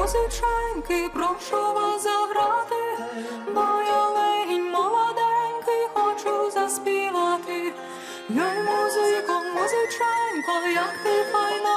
музиченьки, прошу вас заграти, бо я легінь молоденький, хочу заспівати. Йой, музико, музиченько, як ти файно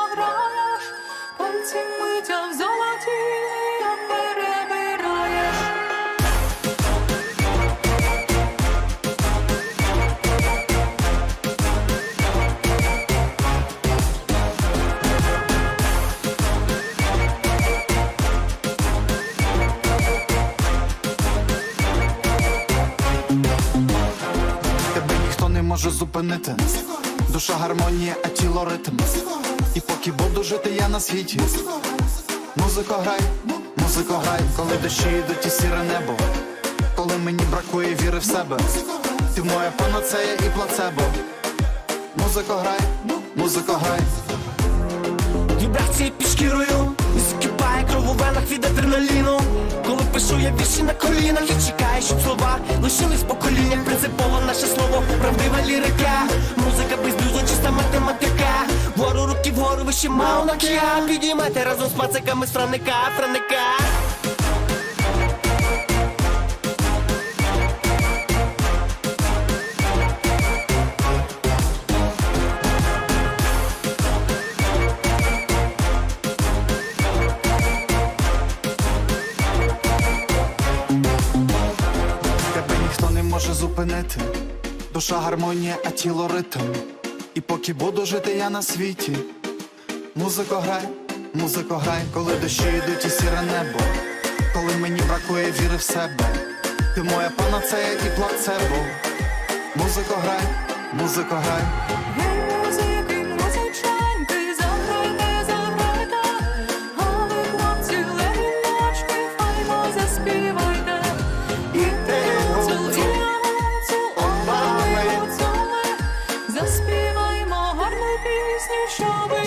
може зупинити. Душа гармонія, а тіло ритм. І поки буду жити я на світі. Музико грай, музико грай, коли дощі йдуть і сіре небо. Коли мені бракує віри в себе. Ти моя панацея і плацебо. Музико грай, музико грай. Вібрації під шкірою від адреналіну. Коли пишу я вірші на колінах І чекаю, щоб слова лишились покоління Принципово наше слово, правдива лірика. Музика без блюзу, чиста математика. Вгору руки вгору, вище мауна кія Підіймайте разом з пациками з франика, може зупинити. Душа гармонія, а тіло ритм. І поки буду жити я на світі. Музико грай, музико грай, коли дощі йдуть і сіре небо. Коли мені бракує віри в себе. Ти моя панацея і плацебо. Музико грай, музико грай. заспіваймо гарну пісню, щоби.